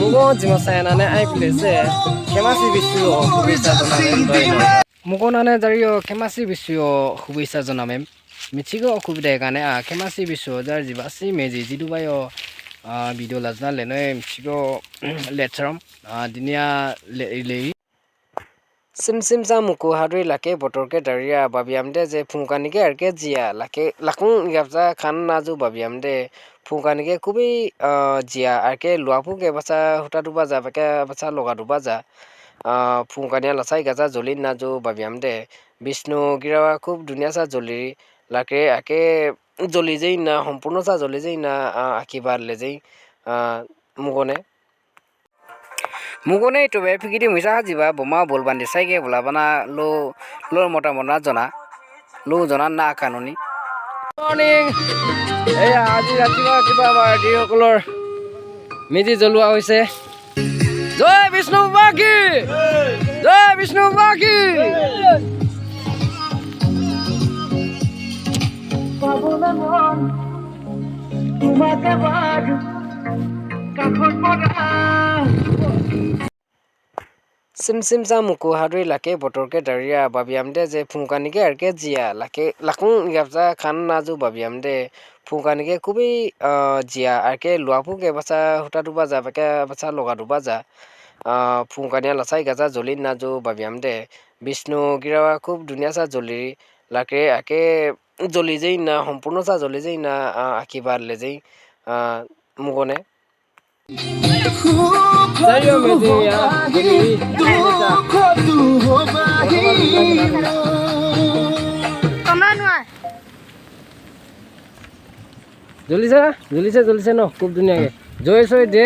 mugo jima sayana ne ai place kemasi bisu o hubisa jona mem doino mugo nane jario kemasi bisu o hubisa jona mem michigo okubide kane a kemasi bisu jar jibasi meji jidubayo a video lazna lenoi michigo letram a dinia le le sim sim sa muku hadri lake botor ke daria ফুকানিকে খুবই জিয়া। আর কে লোয়া ফুকে বাসা হুটা দুবা যা বাকে বাসা লগা দুবা যা ফুকানিয়া লাসাই গাজা জলি না যো বাবিয়াম দে। বিষ্ণু গিরাওয়া খুব দুনিয়া সা জলি। লাকে আকে জলি যেই না সম্পূর্ণ সা জলি যেই না আকিবার লে যেই মুগনে। মুগনে তো বে ফিকিটি মিশা হাজিবা বোমা বলবান্দি সাইকে বলাবানা লো লো মোটা মোনা জনা। লো জনা না কানুনী মৰ্ণিং এয়া আজি ৰাতিপুৱা কিবা আমাৰ যিসকলৰ মেজি জ্বলোৱা হৈছে। জয় বিষ্ণু বাকী! জয় বিষ্ণু বাকী! সিম সিম babiam de je phungkani ke arke jia lake lakung yapza khan na ju babiam de phungkani ke kubi jia arke luapu ke basa huta du baja baka basa loga du baja phungkani la sai gaja jolin na ju babiam de Vishnu গিরাওয়া খুব ধুনীয়া চা জ্বলি লাকে আকে জ্বলি যেই না সম্পূর্ণ চা জ্বলি যেই না আঁকিবার লে যেই মুগনে জ্বলিছে জ্বলিছে জ্বলিছে ন খুব ধুনীয়াকে। জয় চয় দে